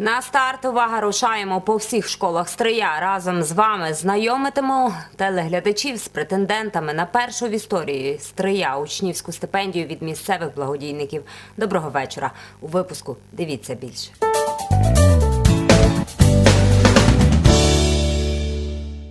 На старт увага рушаємо по всіх школах Стрия. Разом з вами знайомитимо телеглядачів з претендентами на першу в історії Стрия учнівську стипендію від місцевих благодійників. Доброго вечора. У випуску дивіться більше.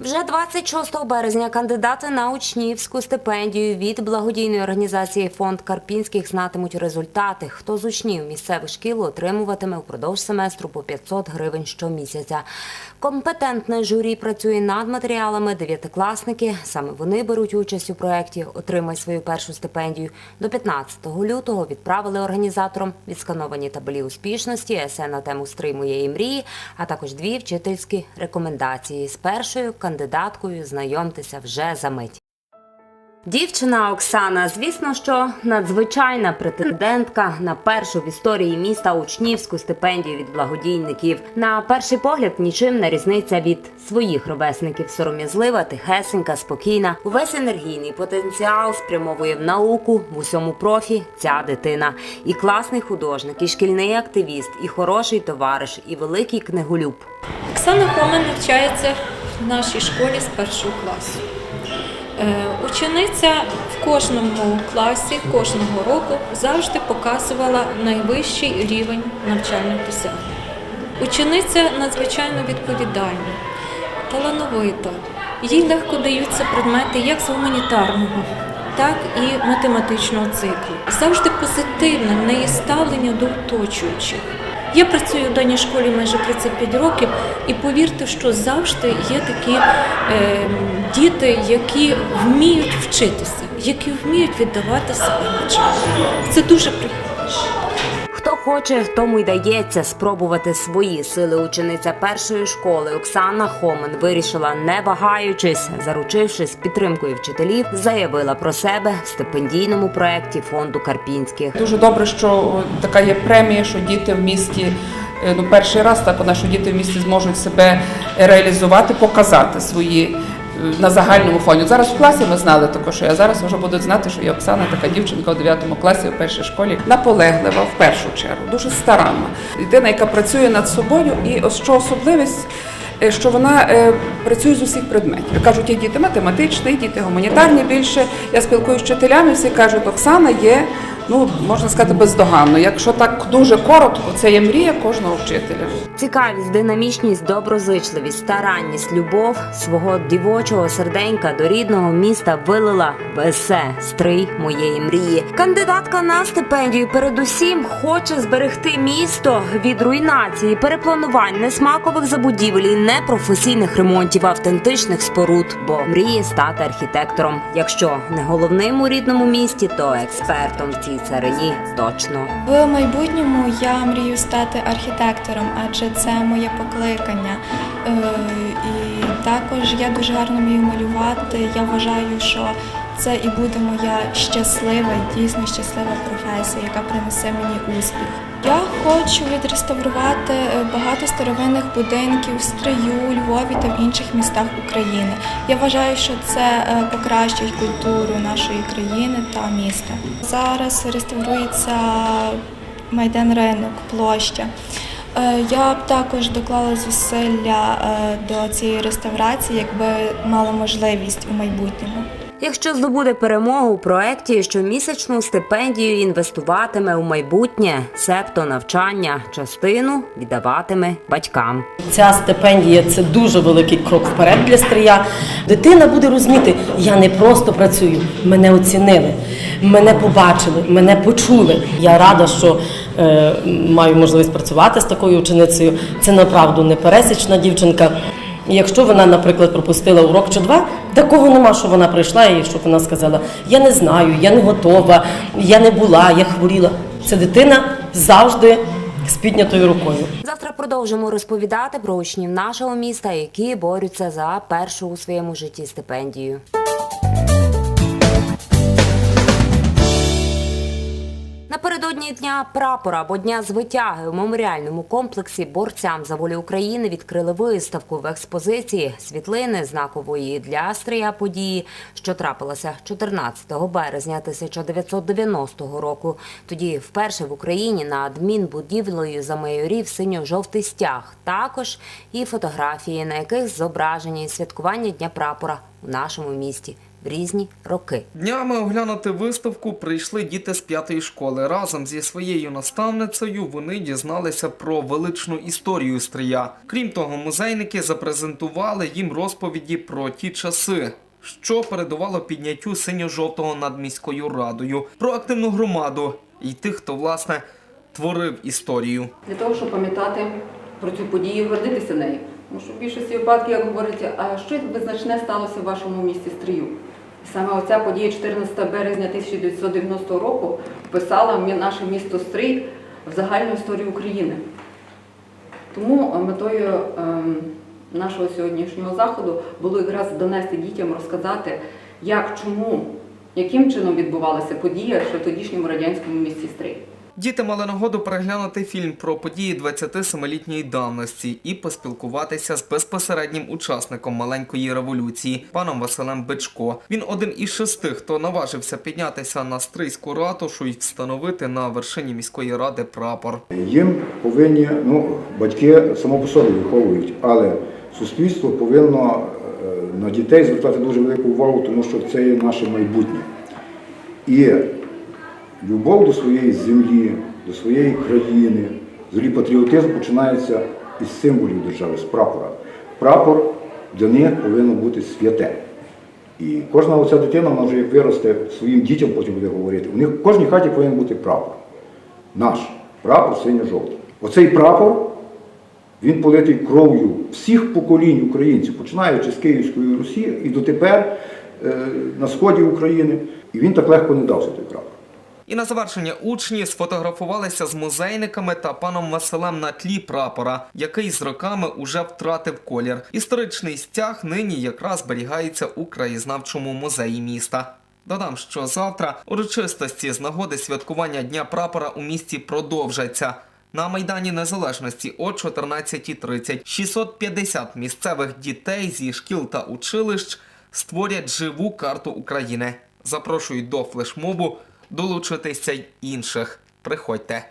Вже 26 березня кандидати на учнівську стипендію від благодійної організації Фонд Карпінських знатимуть результати. Хто з учнів місцевих шкіл отримуватиме впродовж семестру по 500 гривень щомісяця. Компетентне журі працює над матеріалами. Дев'ятикласники саме вони беруть участь у проєкті Отримай свою першу стипендію. До 15 лютого відправили організаторам відскановані табелі успішності, есе на тему Стрий моєї мрії, а також дві вчительські рекомендації. З першою кандидаткою знайомтеся вже за мить. Дівчина Оксана, звісно, що надзвичайна претендентка на першу в історії міста учнівську стипендію від благодійників. На перший погляд нічим не різниця від своїх ровесників. Сором'язлива, тихесенька, спокійна. Увесь енергійний потенціал спрямовує в науку в усьому профі. Ця дитина. І класний художник, і шкільний активіст, і хороший товариш, і великий книголюб. Оксана Хомен навчається в нашій школі з першого класу. Е, Учениця в кожному класі, кожного року завжди показувала найвищий рівень навчальних досягнень. Учениця надзвичайно відповідальна, талановита. Їй легко даються предмети як з гуманітарного, так і математичного циклу. Завжди позитивне в неї ставлення до оточуючих. Я працюю в даній школі майже 35 років, і повірте, що завжди є такі е, діти, які вміють вчитися, які вміють віддавати себе навчанню. Це дуже приємно. Хоче, тому й дається спробувати свої сили. Учениця першої школи Оксана Хомен вирішила, не вагаючись, заручившись підтримкою вчителів, заявила про себе в стипендійному проєкті фонду Карпінських. Дуже добре, що така є премія, що діти в місті. е, Ну, перший раз так що діти в місті зможуть себе реалізувати, показати свої на загальному фоні. Зараз в класі ми знали також, що я зараз вже будуть знати, що є Оксана, така дівчинка у 9 класі у першій школі, наполеглива в першу чергу, дуже старанна. Дитина, яка працює над собою, і що особливість. е, Що вона е, працює з усіх предметів. Кажуть, є діти математичні, діти гуманітарні більше. Я спілкуюся з вчителями, всі кажуть, Оксана є, ну можна сказати, бездоганно. Якщо так дуже коротко, це є мрія кожного вчителя. Цікавість, динамічність, доброзичливість, старанність, любов свого дівочого серденька до рідного міста вилила в есе стрий моєї мрії. Кандидатка на стипендію передусім хоче зберегти місто від руйнації, перепланувань, несмакових забудівель і непрофесійних ремонтів автентичних споруд, бо мріє стати архітектором. Якщо не головним у рідному місті, то експертом в цій царині точно. В майбутньому я мрію стати архітектором, адже це моє покликання. Е, І також я дуже гарно вмію малювати. Я вважаю, що це і буде моя щаслива, дійсно щаслива професія, яка принесе мені успіх. Я хочу відреставрувати е, багато старовинних будинків в Стрию, Львові та в інших містах України. Я вважаю, що це е, покращить культуру нашої країни та міста. Зараз реставрується майдан ринок, площа. Е, Я б також доклала зусилля до цієї реставрації, якби мала можливість у майбутньому. Якщо здобуде перемогу у проєкті, щомісячну стипендію інвестуватиме у майбутнє, себто навчання, частину віддаватиме батькам. Ця стипендія це дуже великий крок вперед для стрия. Дитина буде розуміти, я не просто працюю, мене оцінили, мене побачили, мене почули. Я рада, що е, маю можливість працювати з такою ученицею. Це направду не пересічна дівчинка. І Якщо вона, наприклад, пропустила урок чи два, такого нема, що вона прийшла і щоб вона сказала: Я не знаю, я не готова, я не була, я хворіла. Це дитина завжди з піднятою рукою. Завтра продовжимо розповідати про учнів нашого міста, які борються за першу у своєму житті стипендію. Напередодні дня прапора або дня звитяги у меморіальному комплексі борцям за волю України відкрили виставку в експозиції світлини знакової для Стрия події, що трапилася 14 березня 1990 року. Тоді вперше в Україні на адмінбудівлею замайорів синьо-жовтий стяг. Також і фотографії, на яких зображені святкування дня прапора у нашому місті в різні роки. Днями оглянути виставку прийшли діти з п'ятої школи. Разом зі своєю наставницею вони дізналися про величну історію стрия. Крім того, музейники запрезентували їм розповіді про ті часи. Що передувало підняттю синьо-жовтого над міською радою, про активну громаду і тих, хто власне творив історію. для того, щоб пам'ятати про цю подію, гордитися нею. Тому що в більшості випадків, як говорять, а що визначне сталося в вашому місті Стрию? Саме оця подія 14 березня 1990 року вписала наше місто Стрий в загальну історію України. Тому метою ем, нашого сьогоднішнього заходу було якраз донести дітям, розказати, як, чому, яким чином відбувалася подія в тодішньому радянському місті Стрий. Діти мали нагоду переглянути фільм про події 27-літньої давності і поспілкуватися з безпосереднім учасником маленької революції, паном Василем Бичко. Він один із шести, хто наважився піднятися на стрийську ратушу і встановити на вершині міської ради прапор. Їм повинні, ну, батьки само по собі виховують, але суспільство повинно е, на дітей звертати дуже велику увагу, тому що це є наше майбутнє. І любов до своєї землі, до своєї країни, взагалі патріотизм починається із символів держави, з прапора. Прапор для них повинно бути святе. І кожна оця дитина, вона вже як виросте, своїм дітям потім буде говорити. У них в кожній хаті повинен бути прапор. Наш прапор синьо-жовтий. Оцей прапор, він политий кров'ю всіх поколінь українців, починаючи з Київської Русі і дотепер е, на сході України. І він так легко не дався той прапор. І на завершення учні сфотографувалися з музейниками та паном Василем на тлі прапора, який з роками уже втратив колір. Історичний стяг нині якраз зберігається у краєзнавчому музеї міста. Додам, що завтра урочистості з нагоди святкування Дня прапора у місті продовжаться. На Майдані Незалежності о 14.30 650 місцевих дітей зі шкіл та училищ створять живу карту України. Запрошують до флешмобу долучитися й інших. Приходьте.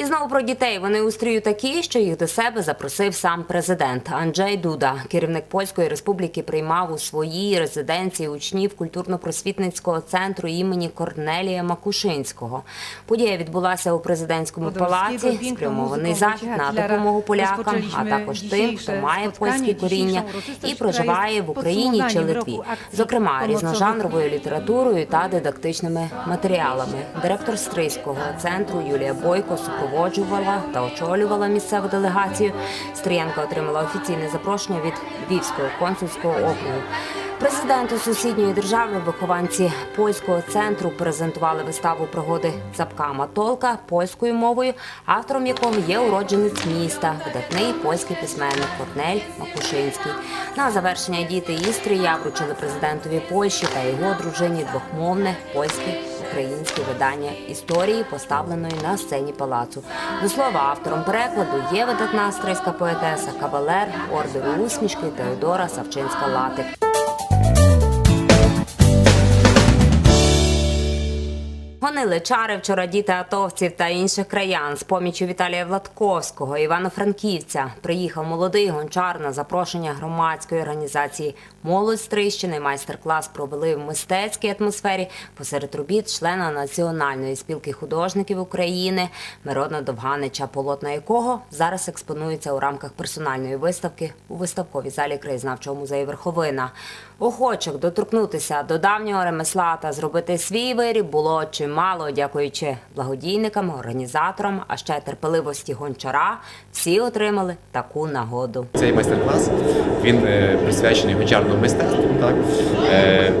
І знову про дітей. Вони у стрію такі, що їх до себе запросив сам президент Анджей Дуда. Керівник Польської республіки приймав у своїй резиденції учнів культурно-просвітницького центру імені Корнелія Макушинського. Подія відбулася у президентському палаці. Спрямований захід на допомогу полякам, а також тим, хто має польське коріння і проживає в Україні чи Литві, зокрема різножанровою літературою та дидактичними матеріалами. Директор Стрийського центру Юлія Бойко супроводжувала та очолювала місцеву делегацію. Стрієнка отримала офіційне запрошення від Львівського консульського округу. Президенту сусідньої держави вихованці польського центру презентували виставу пригоди Цапка Матолка польською мовою, автором якого є уродженець міста, видатний польський письменник Корнель Макушинський. На завершення діти Істрія вручили президентові Польщі та його дружині двохмовне польське українське видання історії, поставленої на сцені палацу. До слова, автором перекладу є видатна австрійська поетеса, кавалер ордеру усмішки Теодора Савчинська Латик. Гонили чари вчора діти атовців та інших краян з помічю Віталія Владковського, Івано-Франківця. Приїхав молодий гончар на запрошення громадської організації Молодь Стрищини. Майстер-клас провели в мистецькій атмосфері посеред робіт члена Національної спілки художників України Мирона Довганича, полотна якого зараз експонується у рамках персональної виставки у виставковій залі краєзнавчого музею Верховина. Охочих доторкнутися до давнього ремесла та зробити свій виріб було чимало, дякуючи благодійникам, організаторам, а ще терпеливості гончара. Всі отримали таку нагоду. Цей майстер-клас він е, присвячений гончарному мистецтву. Так? Е,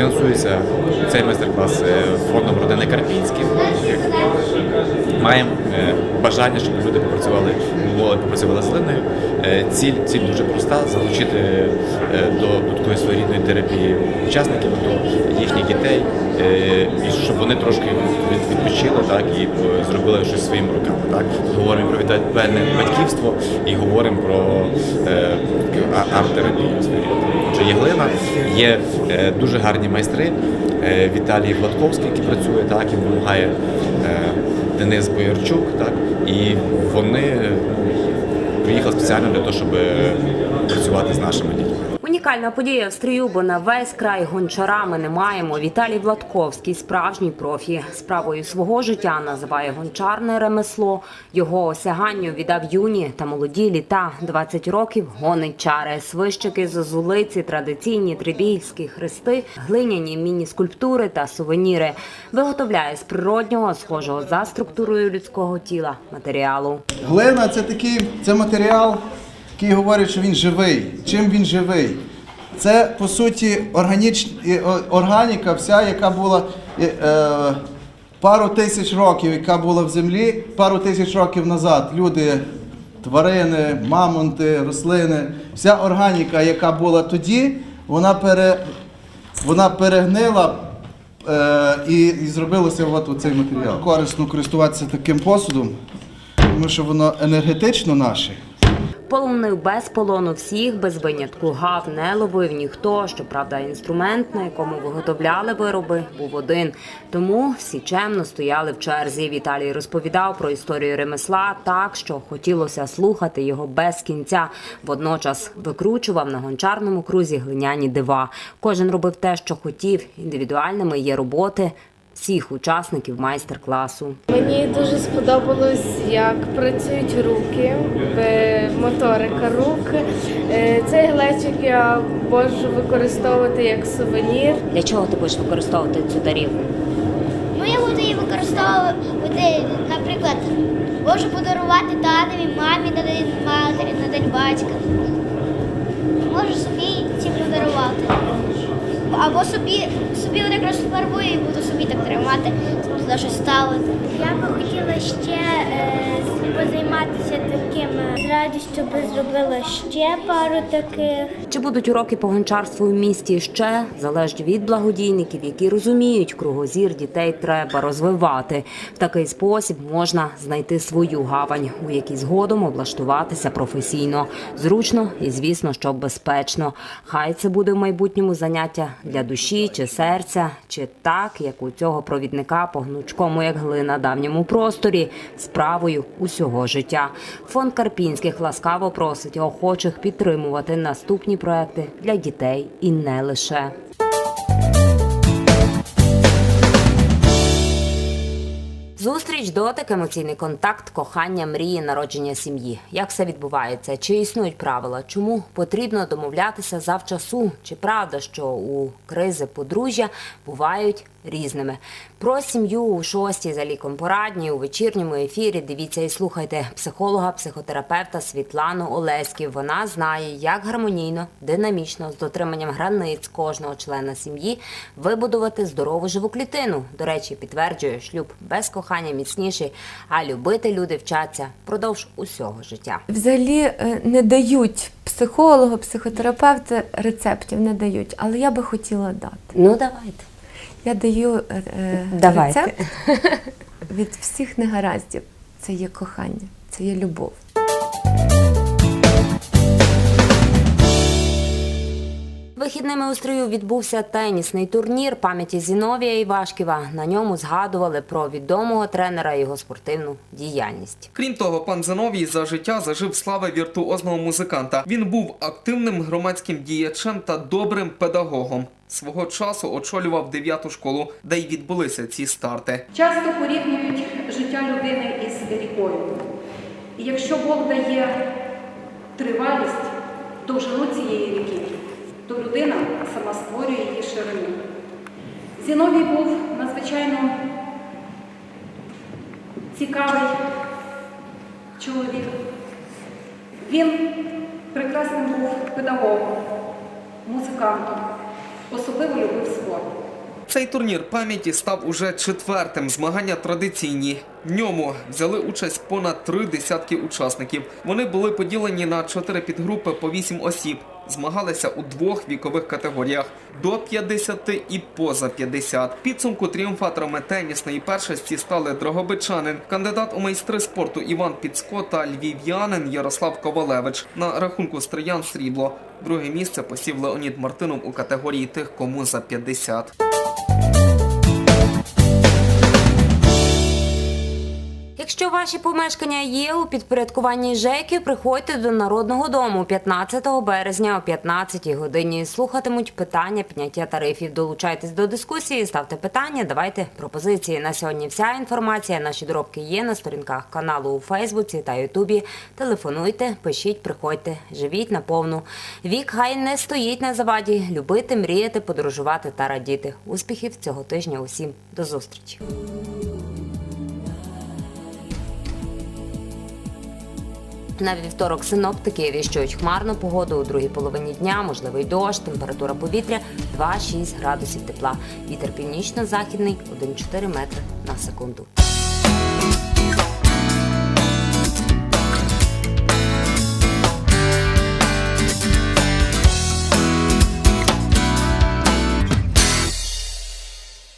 Фінансується цей майстер-клас е, фондом родини Карпінських. Маємо е, бажання, щоб люди попрацювали, молодь попрацювала з глиною. Е, Ціль, ціль дуже проста залучити до, до такої своєрідної терапії учасників, до їхніх дітей, і щоб вони трошки відпочили так, і зробили щось своїми руками. Так. Говоримо про відповідальне батьківство і говоримо про арт-терапію є є е, дуже гарні майстри. Е, Віталій Гладковський, який працює, так, і допомагає е, Денис Боярчук, так, і вони приїхали спеціально для того, щоб працювати з нашими дітьми. Унікальна подія в стрію, бо на весь край гончара ми не маємо. Віталій Владковський, справжній профі, справою свого життя називає гончарне ремесло. Його осяганню віддав юні та молоді літа. 20 років гонить чари, свищики, зозулиці, традиційні трибільські хрести, глиняні міні-скульптури та сувеніри. Виготовляє з природнього, схожого за структурою людського тіла матеріалу. Глина це такий це матеріал, який говорить, що він живий. Чим він живий? Це по суті органіч... органіка, вся, яка була е, пару тисяч років, яка була в землі, пару тисяч років назад. Люди, тварини, мамонти, рослини, вся органіка, яка була тоді, вона пере, вона перегнила е, і, і зробилося от цей матеріал. Корисно користуватися таким посудом, тому що воно енергетично наше. Полонив без полону всіх, без винятку гав не ловив ніхто. Щоправда, інструмент, на якому виготовляли вироби, був один. Тому всі чемно стояли в черзі. Віталій розповідав про історію ремесла так, що хотілося слухати його без кінця. Водночас викручував на гончарному крузі глиняні дива. Кожен робив те, що хотів. Індивідуальними є роботи всіх учасників майстер-класу. Мені дуже сподобалось, як працюють руки, е, моторика рук. Е, Цей глечик я можу використовувати як сувенір. Для чого ти будеш використовувати цю тарілку? Ну, я буду її використовувати, наприклад, можу подарувати татові, мамі на день матері, на день батька. Можу собі ці подарувати. Або собі, собі от якраз фарбую і буду собі так тримати, туди щось ставити. Я би хотіла ще е, позайматися таким. З радістю би зробила ще пару таких. Чи будуть уроки по гончарству в місті ще залежить від благодійників, які розуміють, кругозір дітей треба розвивати. В такий спосіб можна знайти свою гавань, у якій згодом облаштуватися професійно, зручно і, звісно, що безпечно. Хай це буде в майбутньому заняття для душі чи серця, чи так, як у цього провідника по гнучкому, як глина давньому просторі, справою усього життя. Фонд Карпінських ласкаво просить охочих підтримувати наступні проекти для дітей і не лише. Зустріч, дотик, емоційний контакт, кохання, мрії, народження сім'ї. Як все відбувається? Чи існують правила? Чому потрібно домовлятися завчасу? Чи правда, що у кризи подружжя бувають різними? Про сім'ю у шостій за ліком порадні у вечірньому ефірі. Дивіться і слухайте психолога, психотерапевта Світлану Олеськів. Вона знає, як гармонійно, динамічно, з дотриманням границь кожного члена сім'ї вибудувати здорову живу клітину. До речі, підтверджує, шлюб без кохання міцніший, а любити люди вчаться впродовж усього життя. Взагалі е, не дають психологу, психотерапевти рецептів не дають, але я би хотіла дати. Ну давайте. Я даю е, е, Давайте. рецепт від всіх негараздів. Це є кохання, це є любов. Вихідними у стрію відбувся тенісний турнір пам'яті Зіновія Івашківа. На ньому згадували про відомого тренера і його спортивну діяльність. Крім того, пан Зиновій за життя зажив слави віртуозного музиканта. Він був активним громадським діячем та добрим педагогом. Свого часу очолював дев'яту школу, де й відбулися ці старти. Часто порівнюють життя людини із рікою. І якщо Бог дає тривалість, довжину цієї ріки, то людина сама створює її ширину. Зіновій був надзвичайно цікавий чоловік. Він прекрасним був педагогом, музикантом. особливо любив спорт. Цей турнір пам'яті став уже четвертим. Змагання традиційні. В ньому взяли участь понад три десятки учасників. Вони були поділені на чотири підгрупи по вісім осіб. Змагалися у двох вікових категоріях до 50 і поза 50. Підсумку тріумфаторами тенісної першості стали дрогобичанин, кандидат у майстри спорту Іван Підско та львів'янин Ярослав Ковалевич. На рахунку стриян срібло. Друге місце посів Леонід Мартинов у категорії тих, кому за 50. Якщо ваші помешкання є у підпорядкуванні ЖЕКів, приходьте до Народного дому 15 березня о 15 годині. Слухатимуть питання підняття тарифів. Долучайтесь до дискусії, ставте питання, давайте пропозиції. На сьогодні вся інформація. Наші дробки є на сторінках каналу у Фейсбуці та Ютубі. Телефонуйте, пишіть, приходьте, живіть наповну. Вік хай не стоїть на заваді. Любити, мріяти, подорожувати та радіти. Успіхів цього тижня усім. До зустрічі. На вівторок синоптики віщують хмарну погоду у другій половині дня, можливий дощ, температура повітря 2-6 градусів тепла. Вітер північно-західний 1,4 метри на секунду.